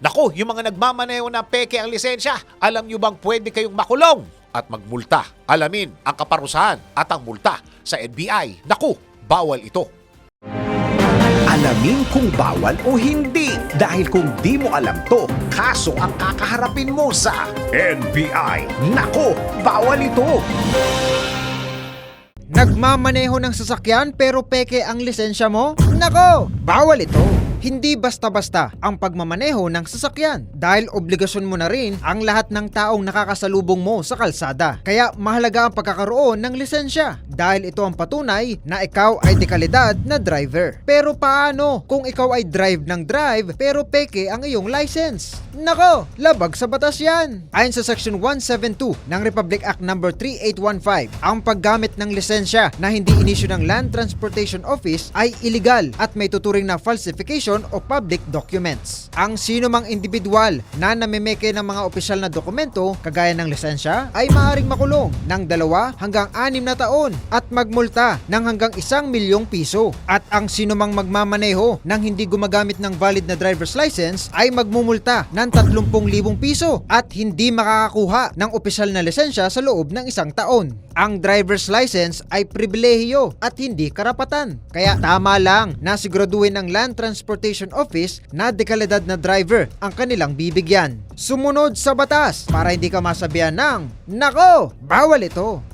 Naku, yung mga nagmamaneho ng peke ang lisensya, alam nyo bang pwede kayong makulong at magmulta? Alamin ang kaparusahan at ang multa sa NBI. Naku, bawal ito. Alamin kung bawal o hindi. Dahil kung di mo alam to, kaso ang kakaharapin mo sa NBI. Nako, bawal ito. Nagmamaneho ng sasakyan pero peke ang lisensya mo? Nako, bawal ito. Hindi basta-basta ang pagmamaneho ng sasakyan dahil obligasyon mo na rin ang lahat ng taong nakakasalubong mo sa kalsada. Kaya mahalaga ang pagkakaroon ng lisensya dahil ito ang patunay na ikaw ay dekalidad na driver. Pero paano kung ikaw ay drive ng drive pero peke ang iyong license? Nako, labag sa batas yan. Ayon sa Section 172 ng Republic Act No. 3815, ang paggamit ng lisensya na hindi inisyu ng Land Transportation Office ay illegal at may tuturing na falsification o public documents. Ang sino mang individual na namimeke ng mga opisyal na dokumento kagaya ng lisensya ay maaaring makulong ng dalawa hanggang anim na taon at magmulta ng hanggang isang milyong piso. At ang sino mang magmamaneho ng hindi gumagamit ng valid na driver's license ay magmumulta ng 30,000 piso at hindi makakakuha ng opisyal na lisensya sa loob ng isang taon. Ang driver's license ay pribilehiyo at hindi karapatan. Kaya tama lang na siguraduhin ng Land Transportation Office na dekalidad na driver ang kanilang bibigyan. Sumunod sa batas para hindi ka masabihan ng, Nako, bawal ito.